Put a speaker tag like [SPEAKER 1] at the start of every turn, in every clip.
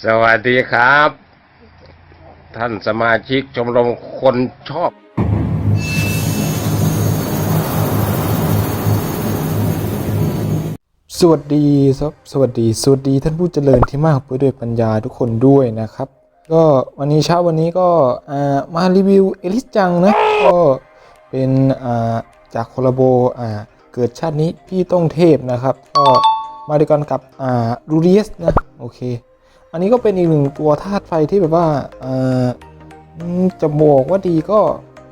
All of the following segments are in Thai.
[SPEAKER 1] สวัสดีครับ ท่านสมาชิกชมรมคนชอบ
[SPEAKER 2] สวัสดีครับสวัสดีสวัสดีท่านผู้เจริญที่มากไปด้วยปัญญาทุกคนด้วยนะครับ ก็วันนี้เช้าวันนี้ก็มารีวิวเอลิสจังนะก็เป็นจากโคลาโบเกิดชาตินี้พี่ต้องเทพนะครับ ก็มาด้วยกันกับรูเรียสนะโอเค อันนี้ก็เป็นอีกหนึ่งตัวธาตุไฟที่แบบว่าอ่าอืมจะบอกว่าดีก็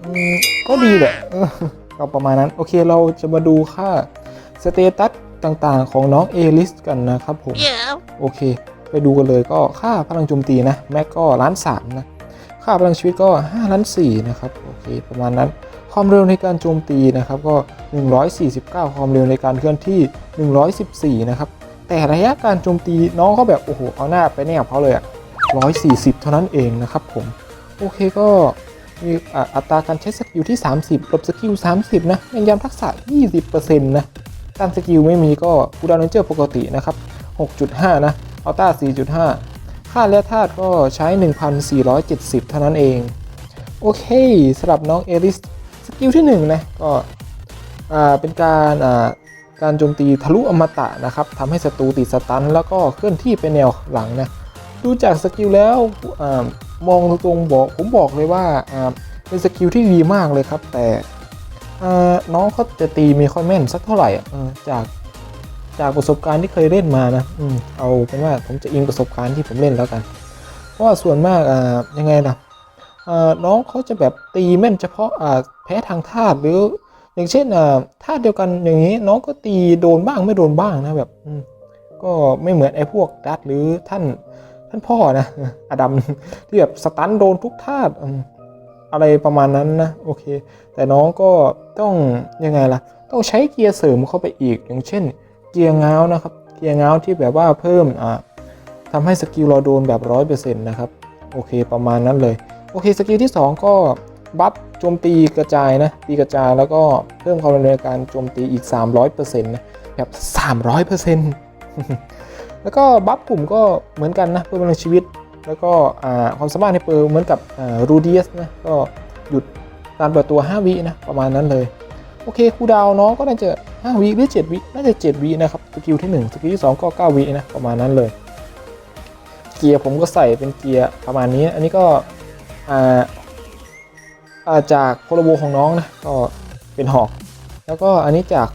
[SPEAKER 2] อืมก็ดีแหละเออก็ประมาณนั้น โอเคเราจะมาดูค่าสเตตัสต่างๆ ของน้องเอลิสกันนะครับผมโอเค ไปดูกันเลยก็ค่าพลังโจมตีนะ แม็กก็ล้านสามนะ ค่าพลังชีวิตก็5ล้าน4นะครับ โอเค ประมาณนั้น ความเร็วในการโจมตีนะครับ ก็ 149 ความเร็วในการเคลื่อนที่ 114 นะครับ แต่ระยะการโจมตีน้องเขาแบบ โอ้โห เอาหน้าไปแนบเขาเลยอะ140 เท่านั้นเองนะครับผม โอเคก็มีอ,อัตราการใช้สกิลที่ 30ลบสกิล 30 นะแม่นยำทักษะ 20%นะต้านสกิลไม่มีก็คูดาวน์เนเจอร์ปกตินะครับ 6.5 นะอัลต้า 4.5 ค่าแร่ธาตุก็ใช้ 1,470 เท่านั้นเอง โอเคสำหรับน้องเอริส สกิลที่ 1 นะ ก็เป็นการ การโจมตีทะลุอมตะนะครับทำให้ศัตรูติดสตัน แล้วก็เคลื่อนที่ไปแนวหลังนะดูจากสกิลแล้วอมองตรงๆบอกผมบอกเลยว่าเป็นสกิลที่ดีมากเลยครับ แต่น้องเขาจะตีมีค่อยแม่นสักเท่าไหร่จากจากประสบการณ์ที่เคยเล่นมานะอเอาเป็นว่าผมจะอิงประสบการณ์ที่ผมเล่นแล้วกัน เพราะว่าส่วนมากยังไงนะน้องเขาจะแบบตีแม่นเฉพาะแพ้ทางธาตุหรือ อย่างเช่นอ่าธาตุเดียวกันอย่างนี้น้องก็ตีโดนบ้างไม่โดนบ้างนะแบบก็ไม่เหมือนไอ้พวกดัตหรือท่านท่านพ่อนะอดัมที่แบบสตันโดนทุกธาตุอะไรประมาณนั้นนะโอเค แต่น้องก็ต้องยังไงล่ะ ต้องใช้เกียร์เสริมเข้าไปอีก อย่างเช่น เกียร์เงานะครับ เกียร์เงาที่แบบว่าเพิ่มอ่าทำให้สกิลเราโดนแบบร้อยเปอร์เซ็นต์นะครับ โอเคประมาณนั้นเลย โอเคสกิลที่ 2 ก็บัฟ โจมตีกระจายนะตีกระจายแล้วก็เพิ่มความเร็วในการโจมตีอีก 300%นะแบบ 300%แล้วก็บัฟกลุ่มก็เหมือนกันนะเพิ่มพลังชีวิต แล้วก็ความสามารถในเปิร์เหมือนกับรูดีสนะก็หยุดการเปิดตัว 5 วินะประมาณนั้นเลย โอเคคูดาวน์น้องก็น่าจะ 5 วิหรือ 7 วิน่าจะ 7 วินะครับสกิลที่ 1 สกิลที่ 2 ก็ 9 วินะประมาณนั้นเลย เกียร์ผมก็ใส่เป็นเกียร์ประมาณนี้ อันนี้ก็อ่า จากโคโลโบของน้องนะก็เป็นหอก แล้วก็อันนี้จาก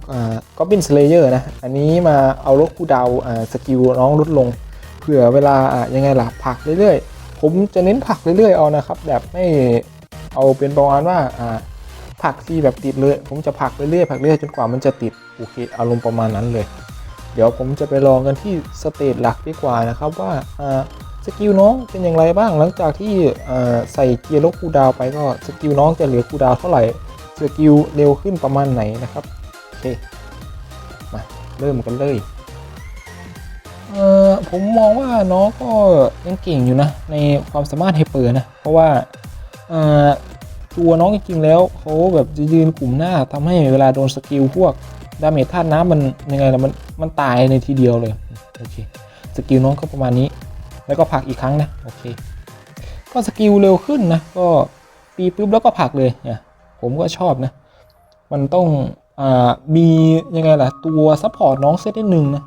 [SPEAKER 2] ก็บินสเลเยอร์นะ อันนี้มาเอาลดคูดาวสกิลน้องลดลง เผื่อเวลายังไงล่ะผักเรื่อยๆ ผมจะเน้นผักเรื่อยๆเอานะครับ แบบไม่เอาเป็นประมาณว่าผักที่แบบติดเลย ผมจะผักเรื่อยๆผักเรื่อยๆจนกว่ามันจะติดโอเคอารมณ์ประมาณนั้นเลย เดี๋ยวผมจะไปลองกันที่สเตจหลักดีกว่านะครับว่า สกิลน้องเป็นอย่างไรบ้างหลังจากที่ใส่เกียร์ลดคูดาวไปก็สกิลน้องจะเหลือคูดาวเท่าไหร่สกิลเร็วขึ้นประมาณไหนนะครับโอเคมาเริ่มกันเลยเออผมมองว่าน้องก็ยังเก่งอยู่นะ ในความสามารถไฮเปอร์นะ เพราะว่าเออตัวน้องจริงๆแล้วเขาแบบจะยืนกลุ่มหน้าทำให้เวลาโดนสกิลพวกดาเมจธาตุน้ำมันยังไงล่ะมันมันตายในทีเดียวเลยโอเคสกิลน้องก็ประมาณนี้ แล้วก็ผลักอีกครั้งนะโอเคก็สกิลเร็วขึ้นนะก็ปีปุ๊บแล้วก็ผลักเลยเนี่ยผมก็ชอบนะ มันต้องอ่ามียังไงล่ะตัวซัพพอร์ตน้องเซตนิดนึงนะ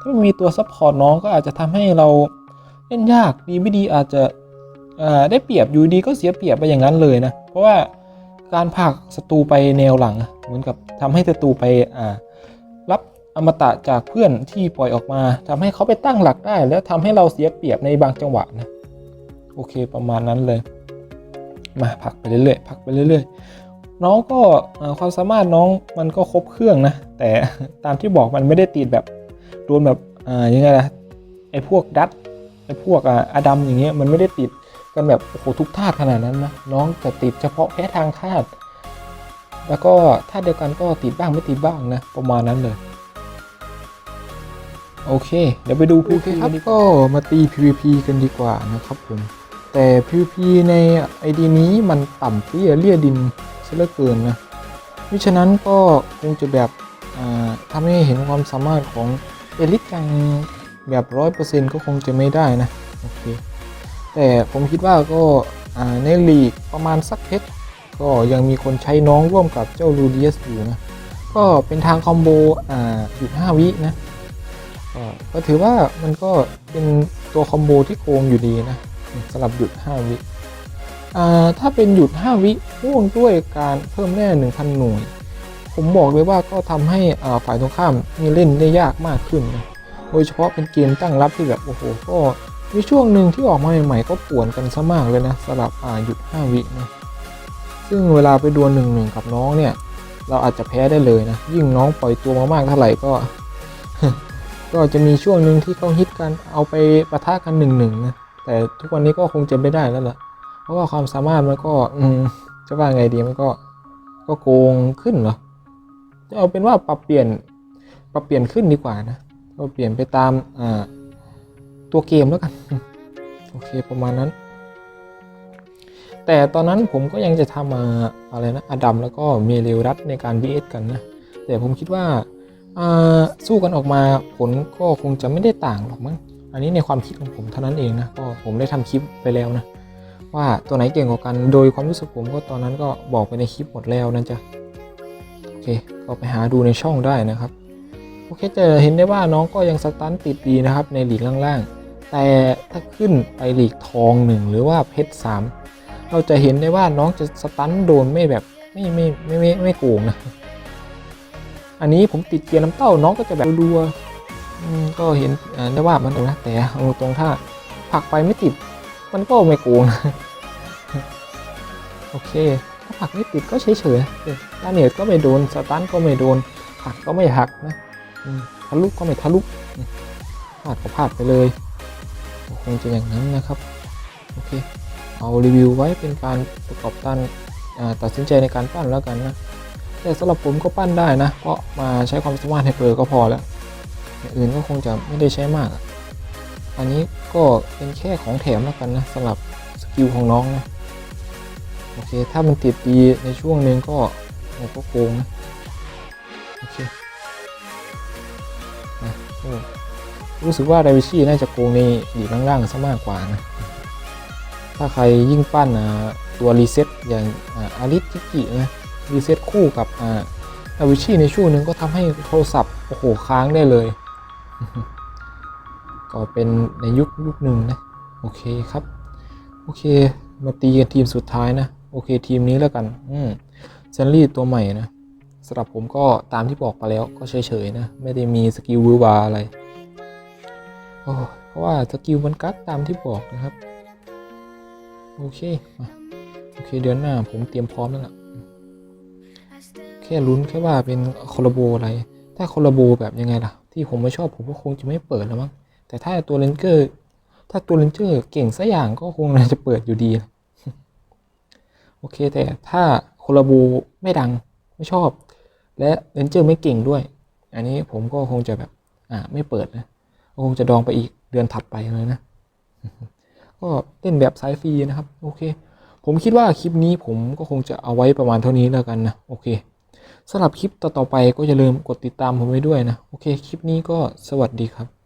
[SPEAKER 2] ถ้าไม่มีตัวซัพพอร์ตน้องก็อาจจะทำให้เราเล่นยากดีไม่ดีอาจจะได้เปรียบอยู่ดีก็เสียเปรียบไปอย่างนั้นเลยนะ เพราะว่าการผลักศัตรูไปแนวหลังเหมือนกับทำให้ศัตรูไปอ่า อมตะจากเพื่อนที่ปล่อยออกมาทำให้เขาไปตั้งหลักได้ แล้วทำให้เราเสียเปรียบในบางจังหวะนะโอเคประมาณนั้นเลย มาผลักไปเรื่อยๆผลักไปเรื่อยๆ น้องก็ความสามารถน้องมันก็ครบเครื่องนะ แต่ตามที่บอกมันไม่ได้ติดแบบโดนแบบอ่ายังไงล่ะไอ้พวกดัตไอ้พวกอ่าอดัมอย่างเงี้ยมันไม่ได้ติดกันแบบโอ้โหทุกธาตุขนาดนั้นนะน้องจะติดเฉพาะแค่ทางธาตุแล้วก็ธาตุเดียวกันก็ติดบ้างไม่ติดบ้างนะประมาณนั้นเลย โอเค เดี๋ยวไปดู PVP ครับก็มาตี PVP กันดีกว่านะครับผม แต่ PVP ใน ID นี้มันต่ำเตี้ยเลี่ยดินซะเหลือเกินนะมิฉะนั้นก็คงจะแบบอ่าทำให้เห็นความสามารถของเอลิทจังแบบร้อยเปอร์เซ็นต์ก็คงจะไม่ได้นะโอเคแต่ผมคิดว่าก็อ่าในลีกประมาณสักเพชรก็ยังมีคนใช้น้องร่วมกับเจ้าลูเดียสอยู่นะ ก็เป็นทางคอมโบอ่าหยุด5วินะ ก็ถือว่ามันก็เป็นตัวคอมโบที่โกงอยู่ดีนะสำหรับหยุด 5 วิอ่าถ้าเป็นหยุด 5 วิพ่วงด้วยการเพิ่มแร่1,000 หน่วย ผมบอกเลยว่าก็ทำให้อ่าฝ่ายตรงข้ามมีเล่นได้ยากมากขึ้นนะโดยเฉพาะเป็นเกมตั้งรับที่แบบโอ้โหก็มีช่วงหนึ่งที่ออกมาใหม่ๆก็ป่วนกันซะมากเลยนะสำหรับอ่าหยุด 5 วินะซึ่งเวลาไปดวลหนึ่งหนึ่งกับน้องเนี่ย เราอาจจะแพ้ได้เลยนะ ยิ่งน้องปล่อยตัวมามากเท่าไหร่ก็ ก็จะมีช่วงหนึ่งที่เขาฮิตกันเอาไปประทะกันหนึ่งหนึ่งนะแต่ทุกวันนี้ก็คงจะไม่ได้แล้วล่ะ เพราะว่าความสามารถมันก็อืมจะว่าไงดีมันก็ก็โกงขึ้นเหรอจะเอาเป็นว่าปรับเปลี่ยนปรับเปลี่ยนขึ้นดีกว่านะก็เปลี่ยนไปตามอ่าตัวเกมแล้วกันโอเคประมาณนั้น แต่ตอนนั้นผมก็ยังจะทำมาอะไรนะอดัมแล้วก็เมเรลรัตในการ BS กันนะ แต่ผมคิดว่า สู้กันออกมาผลก็คงจะไม่ได้ต่างหรอกมั้งอันนี้ในความคิดของผมเท่านั้นเองนะก็ผมได้ทำคลิปไปแล้วนะ ว่าตัวไหนเก่งกว่ากันโดยความรู้สึกผมก็ตอนนั้นก็บอกไปในคลิปหมดแล้วนะจ๊ะโอเคก็ไปหาดูในช่องได้นะครับโอเคจะเห็นได้ว่าน้องก็ยังสตันติดดีนะครับในหลีกล่างๆ แต่ถ้าขึ้นไปหลีกทองหนึ่งหรือว่าเพชรสามเราจะเห็นได้ว่าน้องจะสตันโดนไม่แบบไม่ไม่ไม่ไม่ไม่โกงนะ อันนี้ผมติดเกียร์น้ำเต้าน้องก็จะแบบรัวๆก็เห็นได้ว่ามันนะแต่ตรงถ้าผักไปไม่ติด มันก็ไม่โกงโอเค ถ้าผักไม่ติดก็เฉยเออดาเมจก็ไม่โดนสตันก็ไม่โดนผักก็ไม่หักนะทะลุก็ไม่ทะลุพลาดก็พลาดไปเลยคงจะอย่างนั้นนะครับโอเคเอารีวิวไว้เป็นการประกอบการตัดสินใจในการปั้นแล้วกันนะ แต่สำหรับผมก็ปั้นได้นะ เพราะมาใช้ความสามารถให้เปอร์ก็พอแล้วอย่างอื่นก็คงจะไม่ได้ใช้มาก อันนี้ก็เป็นแค่ของแถมแล้วกันนะสำหรับสกิลของน้องนะโอเค ถ้ามันติดดีในช่วงหนึ่งก็โอ้ก็โกงนะโอเคนะโอ้รู้สึกว่าไดวิชี่น่าจะโกงในดีกล่างๆซะมากกว่านะ ถ้าใครยิ่งปั้นตัวรีเซ็ตอย่างอาริสจิกินะ รีเซ็ตคู่กับอ่าไดวิชี่ในช่วงหนึ่งก็ทำให้โทรศัพท์โอ้โหค้างได้เลย ก็เป็นในยุคยุคหนึ่งนะ โอเคครับ โอเค มาตีกันทีมสุดท้ายนะ โอเคทีมนี้แล้วกัน อืมเซนลี่ตัวใหม่นะสำหรับผมก็ตามที่บอกไปแล้วก็เฉยๆนะ ไม่ได้มีสกิลวือวาอะไรโอ้เพราะว่าสกิลมันกักตามที่บอกนะครับ โอเค โอเคเดือนหน้าผมเตรียมพร้อมแล้วล่ะ ค่ลุ้นแค่ว่าเป็นคอลาโบอะไร ถ้าคอลาโบแบบยังไงล่ะ ที่ผมไม่ชอบผมก็คงจะไม่เปิดแล้วมั้งแต่ถ้าตัวเลนเจอร์ถ้าตัวเลนเจอร์เก่งสักอย่างก็คงจะเปิดอยู่ดี โอเค แต่ถ้าคอลาโบไม่ดังไม่ชอบ และเลนเจอร์ไม่เก่งด้วย อันนี้ผมก็คงจะแบบอ่าไม่เปิดนะคงจะดองไปอีกเดือนถัดไปเลยนะ ก็เล่นแบบสายฟรีนะครับ โอเค ผมคิดว่าคลิปนี้ผมก็คงจะเอาไว้ประมาณเท่านี้แล้วกันนะ โอเค สำหรับคลิปต่อๆไปก็อย่าลืมกดติดตามผมไว้ด้วยนะ โอเค คลิปนี้ก็สวัสดีครับ